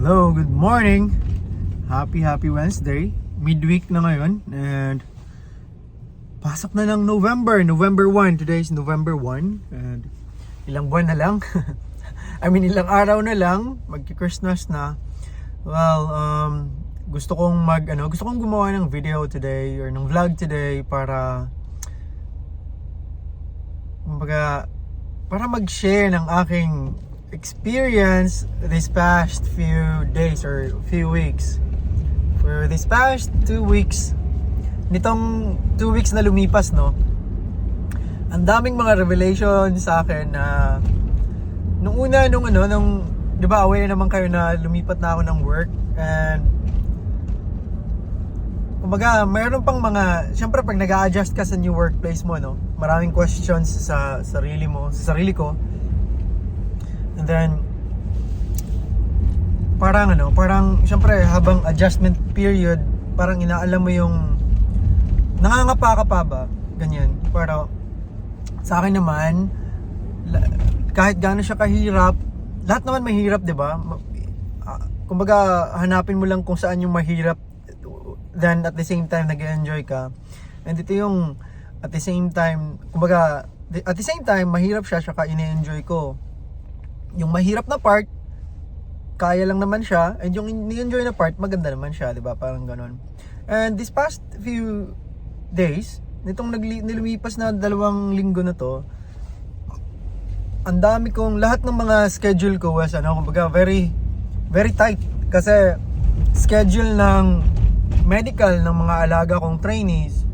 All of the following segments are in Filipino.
Hello, good morning. Happy happy Wednesday. Midweek na ngayon and pasok na ng November, November 1. Today is November 1 and ilang buwan na lang. I mean ilang araw na lang magki-Christmas na. Well, um gusto kong mag ano, gusto kong gumawa ng video today or ng vlog today para kumbaga para mag-share ng aking experience this past few days or few weeks. For this past two weeks, nitong two weeks na lumipas, no? Ang daming mga revelation sa akin na nung una, nung ano, nung, di ba, aware naman kayo na lumipat na ako ng work and kumbaga, mayroon pang mga, syempre pag nag adjust ka sa new workplace mo, no? Maraming questions sa sarili mo, sa sarili ko. And then, parang ano, parang, syempre, habang adjustment period, parang inaalam mo yung, nangangapa ka pa ba? Ganyan. Pero, sa akin naman, kahit gaano siya kahirap, lahat naman mahirap, di ba? Ah, Kumbaga, hanapin mo lang kung saan yung mahirap then at the same time nag enjoy ka. And ito yung at the same time, kumbaga, at the same time, mahirap siya, saka ine-enjoy ko. Yung mahirap na part, kaya lang naman siya, and yung ini-enjoy na part, maganda naman siya, di ba? Parang ganon. And this past few days, nitong nagli- nilumipas na dalawang linggo na to, ang dami kong, lahat ng mga schedule ko was, ano, kumbaga, very, very tight. Kasi, schedule ng medical ng mga alaga kong trainees.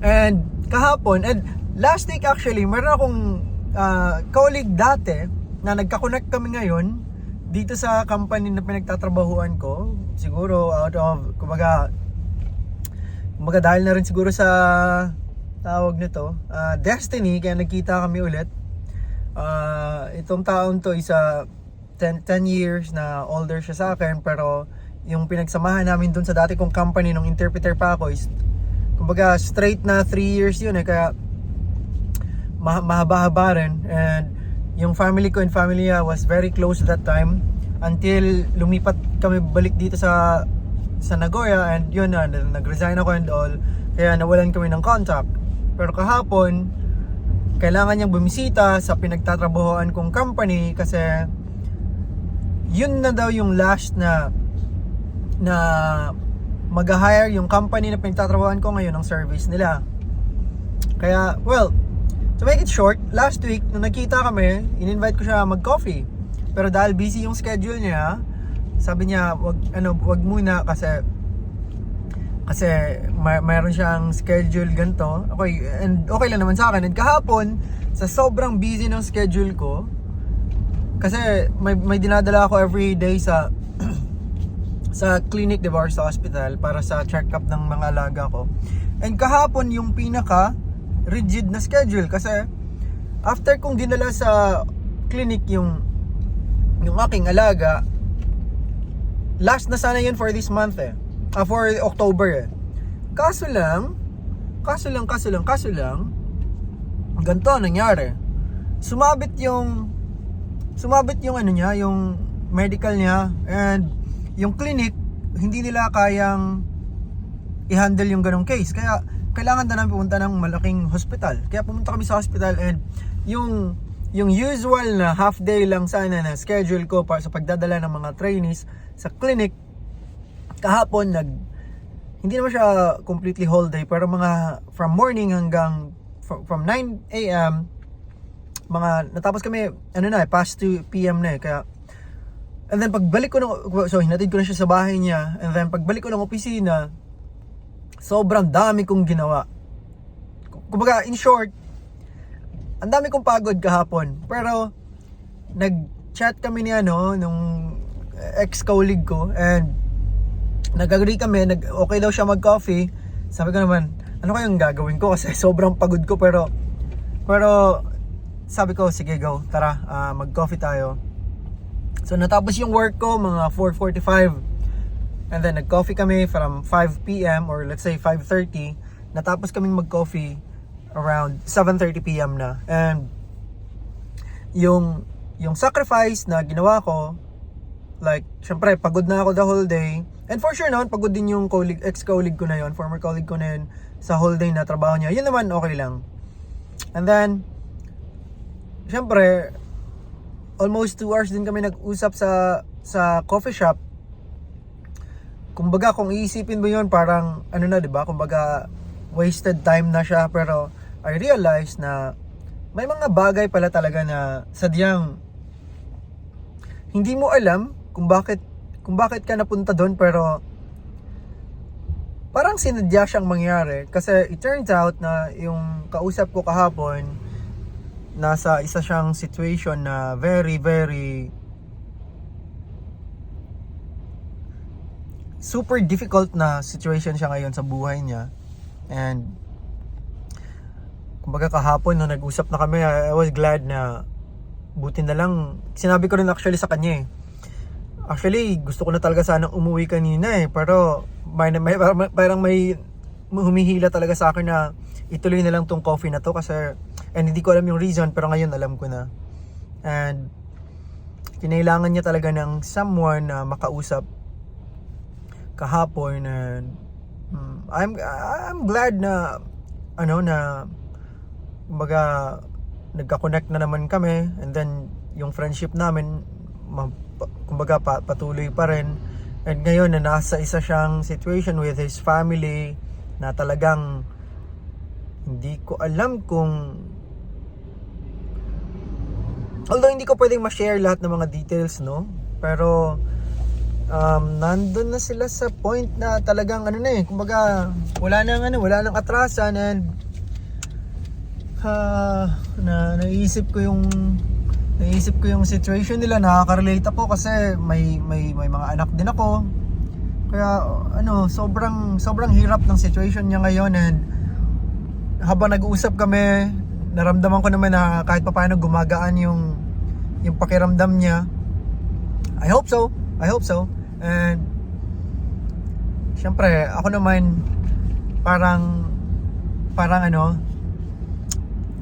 And kahapon, and last week actually, meron akong ah, colleague dati na nagka-connect kami ngayon dito sa company na pinagtatrabahuan ko. Siguro out of, kumbaga, kumbaga dahil na rin siguro sa tawag nito, ah, destiny, kaya nagkita kami ulit. Ah, itong taon to isa 10, 10 years na older siya sa akin pero yung pinagsamahan namin dun sa dati kong company nung interpreter pa ako is kumbaga straight na 3 years yun eh kaya mahaba-haba rin. And yung family ko and family niya was very close at that time until lumipat kami balik dito sa sa Nagoya and yun na nag-resign ako and all. Kaya nawalan kami ng contact pero kahapon kailangan niyang bumisita sa pinagtatrabahoan kong company kasi yun na daw yung last na na mag-hire yung company na pinagtatrabahoan ko ngayon ng service nila. Kaya, well, to make it short, last week, nung nakita kami, in-invite ko siya mag-coffee. Pero dahil busy yung schedule niya, sabi niya, wag, ano, wag muna kasi kasi may, mayroon siyang schedule ganito. Okay, and okay lang naman sa akin. And kahapon, sa sobrang busy ng schedule ko, kasi may, may dinadala ako every day sa sa clinic, di ba, sa hospital para sa check-up ng mga alaga ko. And kahapon yung pinaka rigid na schedule kasi after kong dinala sa clinic yung yung aking alaga last na sana yun for this month eh. Ah, for October eh. Kaso lang, kaso lang, kaso lang, kaso lang, ganito ang nangyari. Sumabit yung, sumabit yung ano niya, yung medical niya, and yung clinic, hindi nila kayang i-handle yung ganong case. Kaya, kailangan na namin pumunta ng malaking hospital. Kaya pumunta kami sa hospital and yung yung usual na half day lang sana na schedule ko para sa pagdadala ng mga trainees sa clinic kahapon nag hindi naman siya completely whole day pero mga from morning hanggang from, from 9 a.m. mga natapos kami ano na eh past 2 p.m. na eh kaya and then pagbalik ko ng so hinatid ko na siya sa bahay niya and then pagbalik ko ng opisina sobrang dami kong ginawa kumbaga in short ang dami kong pagod kahapon pero nag-chat kami ni ano nung ex-colleague ko and nag-agree kami, nag okay daw siya mag-coffee. Sabi ko naman, ano kayang gagawin ko kasi sobrang pagod ko pero pero sabi ko, sige go, tara, ah, mag-coffee tayo. So natapos yung work ko mga 4:45. And then nag-coffee kami from 5 p.m. or let's say 5:30. Natapos kaming mag-coffee around 7:30 p.m. na. And yung yung sacrifice na ginawa ko Like, syempre, pagod na ako the whole day. And for sure naman, pagod din yung colleague, ex-colleague ko na yon former colleague ko na yun, sa whole day na trabaho niya. Yun naman, okay lang. And then, syempre, almost 2 hours din kami nag-usap sa sa coffee shop. Kumbaga, kung iisipin mo yun, parang, ano na, di ba? Kumbaga, wasted time na siya. Pero, I realized na may mga bagay pala talaga na sadyang hindi mo alam kung bakit kung bakit ka napunta doon pero parang sinadya siyang mangyari kasi it turns out na yung kausap ko kahapon nasa isa siyang situation na very very super difficult na situation siya ngayon sa buhay niya and kumbaga kahapon nung nag-usap na kami I was glad na buti na lang sinabi ko rin actually sa kanya eh Actually, gusto ko na talaga sanang umuwi kanina eh. Pero may, may, parang may humihila talaga sa akin na ituloy na lang tong coffee na to kasi and hindi ko alam yung reason pero ngayon alam ko na. And kinailangan niya talaga ng someone na makausap kahapon and mm, I'm I'm glad na ano na kumbaga nagka-connect na naman kami and then yung friendship namin kumbaga pa, patuloy pa rin. And ngayon na nasa isa siyang situation with his family na talagang hindi ko alam kung although hindi ko pwedeng ma-share lahat ng mga details no? Pero um, nandun na sila sa point na talagang ano na eh kumbaga wala nang ano wala nang atrasan and ah, na naisip ko yung naisip ko yung situation nila. Nakaka-relate ako kasi may may may mga anak din ako. Kaya ano sobrang sobrang hirap ng situation niya ngayon and habang nag-uusap kami naramdaman ko naman na kahit papaano gumagaan yung yung pakiramdam niya. I hope so. I hope so and syempre ako naman parang parang ano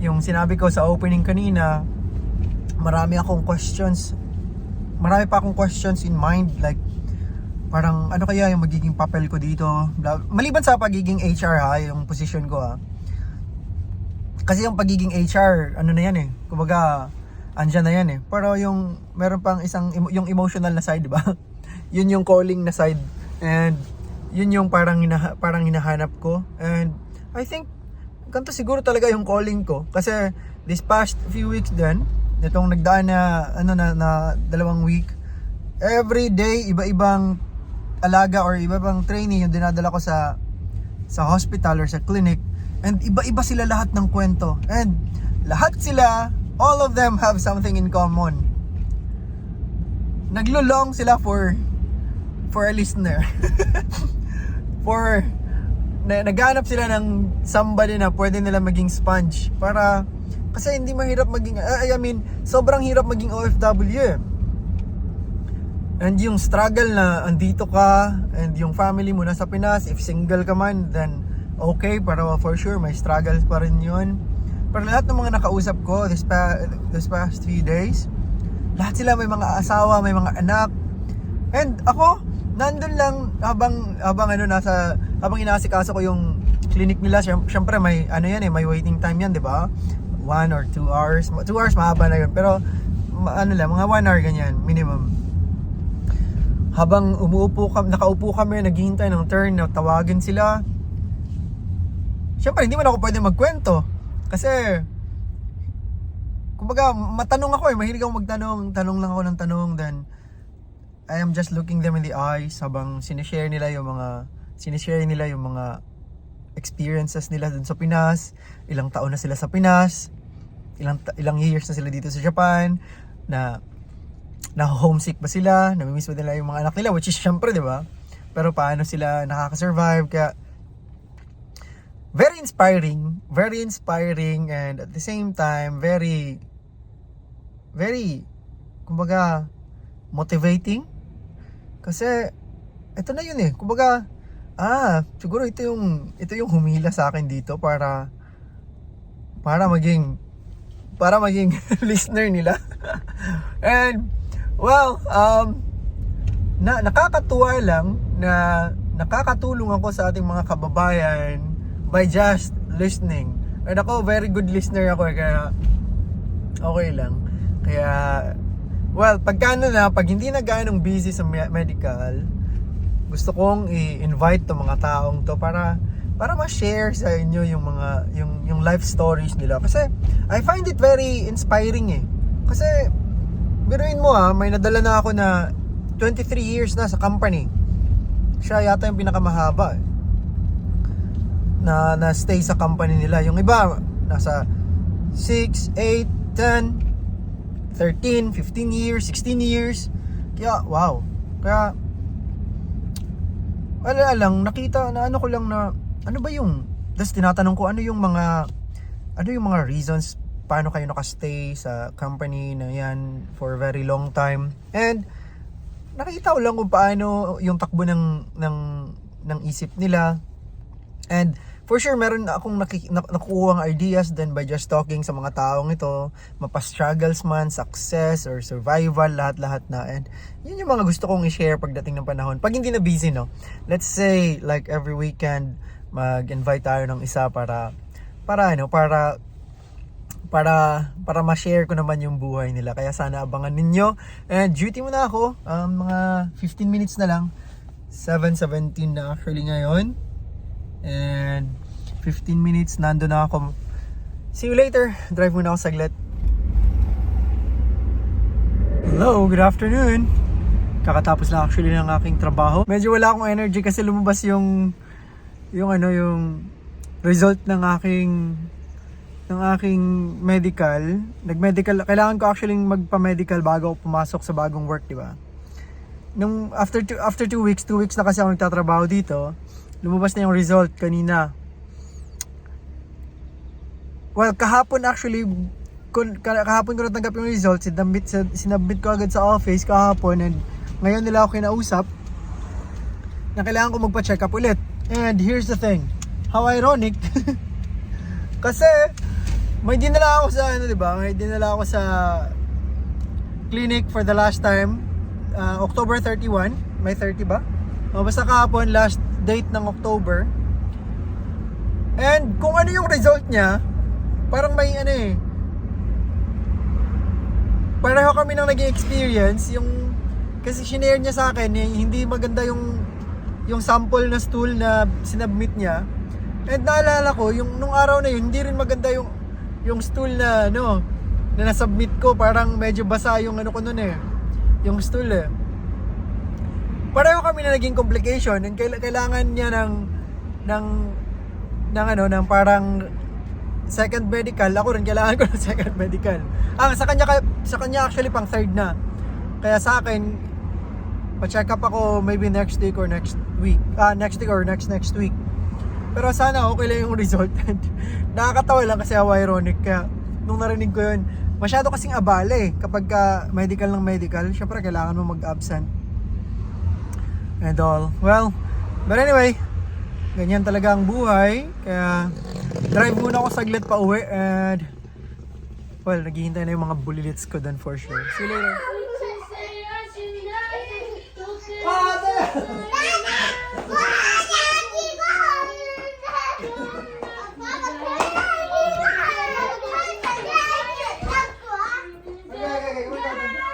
yung sinabi ko sa opening kanina marami akong questions marami pa akong questions in mind like parang ano kaya yung magiging papel ko dito? Maliban sa pagiging HR ha yung position ko ha. Kasi yung pagiging HR ano na yan eh kumbaga andyan na yan eh. Pero yung meron pang isang yung emotional na side di ba yun yung calling na side. And yun yung parang hina, parang hinahanap ko. And I think ganito siguro talaga yung calling ko. Kasi this past few weeks din itong nagdaan na ano na, na dalawang week every day iba-ibang alaga or iba-ibang trainee yung dinadala ko sa sa hospital or sa clinic. And iba-iba sila lahat ng kwento. And lahat sila all of them have something in common. Naglulong sila for for a listener for na, naghanap sila ng somebody na pwede nila maging sponge para kasi hindi mahirap maging I I mean sobrang hirap maging OFW eh. And yung struggle na andito ka and yung family mo nasa Pinas, if single ka man, then okay, pero for sure may struggles pa rin yun. Pero lahat ng mga nakausap ko this, pa, this past few days, lahat sila may mga asawa, may mga anak. And ako, nandun lang habang habang ano nasa habang inaasikaso ko yung clinic nila, syem- syempre may ano yan eh, may waiting time yan, 'di ba? One or two hours. Two hours mahaba na yun. Pero ano lang, mga one hour ganyan, minimum. Habang umuupo kami, nakaupo kami, naghihintay ng turn na tawagin sila. Syempre, hindi man ako pwede magkwento. Kasi, kumbaga, matanong ako eh. Mahilig ako magtanong. Tanong lang ako ng tanong. Then, I am just looking them in the eyes habang sinishare nila yung mga sinishare nila yung mga experiences nila dun sa Pinas. Ilang taon na sila sa Pinas. Ilang ilang years na sila dito sa Japan na na homesick ba sila, namimiss ba nila yung mga anak nila, which is syempre, di ba? Pero paano sila nakaka-survive, kaya very inspiring, very inspiring, and at the same time, very, very, kumbaga, motivating. Kasi, ito na yun eh, kumbaga, ah, siguro ito yung, ito yung humila sa akin dito para, para maging, para maging listener nila. and, Well, um, na nakakatuwa lang na nakakatulong ako sa ating mga kababayan by just listening. And ako, very good listener ako eh, kaya okay lang. Kaya, well, pagka ano na, pag hindi na ganong busy sa me- medical, gusto kong i-invite to mga taong to para para ma-share sa inyo yung mga yung yung life stories nila kasi I find it very inspiring eh. Kasi biruin mo ah, may nadala na ako na 23 years na sa company. Siya yata yung pinakamahaba eh. Na na stay sa company nila. Yung iba nasa 6, 8, 10, 13, 15 years, 16 years. Kaya wow. Kaya wala lang, nakita na ano ko lang na, ano ba yung, tapos tinatanong ko, ano yung mga, ano yung mga reasons paano kayo nakastay sa company na yan for a very long time. And, nakita ko lang kung paano yung takbo ng, ng, ng isip nila. And, for sure, meron akong nakik- nak- nakukuha ideas then by just talking sa mga taong ito, mapa-struggles man, success, or survival, lahat-lahat na. And, yun yung mga gusto kong i-share pagdating ng panahon. Pag hindi na busy, no? Let's say, like every weekend, mag-invite tayo ng isa para, para ano, para, para, para ma-share ko naman yung buhay nila. Kaya sana abangan ninyo. And duty mo na ako, um, mga 15 minutes na lang. 7.17 na actually ngayon. And 15 minutes, nando na ako. See you later. Drive muna ako saglit. Hello, good afternoon. Kakatapos lang actually ng aking trabaho. Medyo wala akong energy kasi lumabas yung yung ano yung result ng aking ng aking medical. Nag-medical, kailangan ko actually magpa-medical bago pumasok sa bagong work, di ba? Nung after two, after two weeks, two weeks na kasi ako nagtatrabaho dito, lumabas na yung result kanina. Well, kahapon actually, kahapon ko natanggap yung result, sinabit, sinabit ko agad sa office kahapon and ngayon nila ako kinausap na kailangan ko magpa-check up ulit. And here's the thing, how ironic, kasi may dinala ako sa ano, 'di ba? May dinala ako sa clinic for the last time uh, October 31, may 30 ba? O basta kahapon last date ng October. And kung ano yung result niya, parang may ano eh. Pareho kami nang naging experience yung kasi shinare niya sa akin eh, hindi maganda yung yung sample na stool na sinubmit niya. And naalala ko, yung nung araw na yun, hindi rin maganda yung yung stool na ano na nasubmit ko, parang medyo basa yung ano ko noon eh. Yung stool eh. Pareho kami na naging complication and kaila- kailangan niya ng ng ng ano ng parang second medical. Ako rin kailangan ko ng second medical. Ah, sa kanya ka- sa kanya actually pang third na. Kaya sa akin pa-check up ako maybe next week or next week. Ah, next week or next next week. Pero sana okay lang yung result. Nakakatawa lang kasi how ironic. Kaya nung narinig ko yun, masyado kasing abala eh. Kapag ka medical ng medical, syempre kailangan mo mag-absent and all. Well, but anyway, ganyan talaga ang buhay. Kaya drive muna ako saglit pa uwi and well, naghihintay na yung mga bulilits ko dun for sure. See you later. Okay, okay, okay.